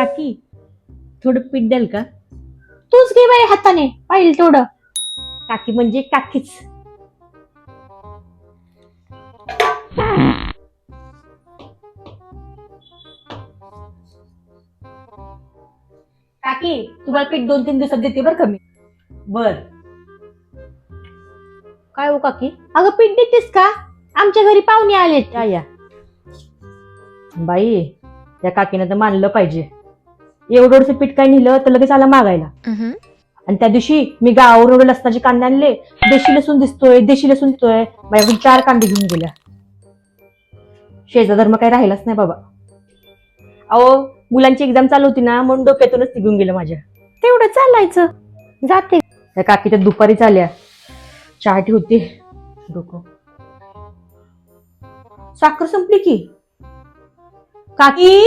काकी? थोडं पीठ द्याल का? तूच घे बाई हाताने पाहिजे तेवढं. काकी म्हणजे काकीच. काकी तुम्हाला पीठ दोन तीन दिवसात देते बरं कमी बर. काय हो काकी? अगं पीठ देतेस का? आमच्या घरी पाहुणे आले या या. बाई या काकीनं तर मानलं पाहिजे. एवढं पीठ काय नेलं तर लगेच आला मागायला. आणि त्या दिवशी मी गावावर लसणाचे कांदे आणले. देशी लसूण दिसतोय देशी लसूण दिसतोय. माझ्याकडून चार कांदे घेऊन गेल्या. शेजा धर्म काही राहिलाच नाही बाबा. अहो मुलांची एक्झाम चालू होती ना म्हणून डोक्यातूनच ती घेऊन गेलं माझ्या. तेवढं चालायचं. जाते. त्या काकी त्या दुपारीच आल्या चहा होती डोकं. साखर संपली की? काकी?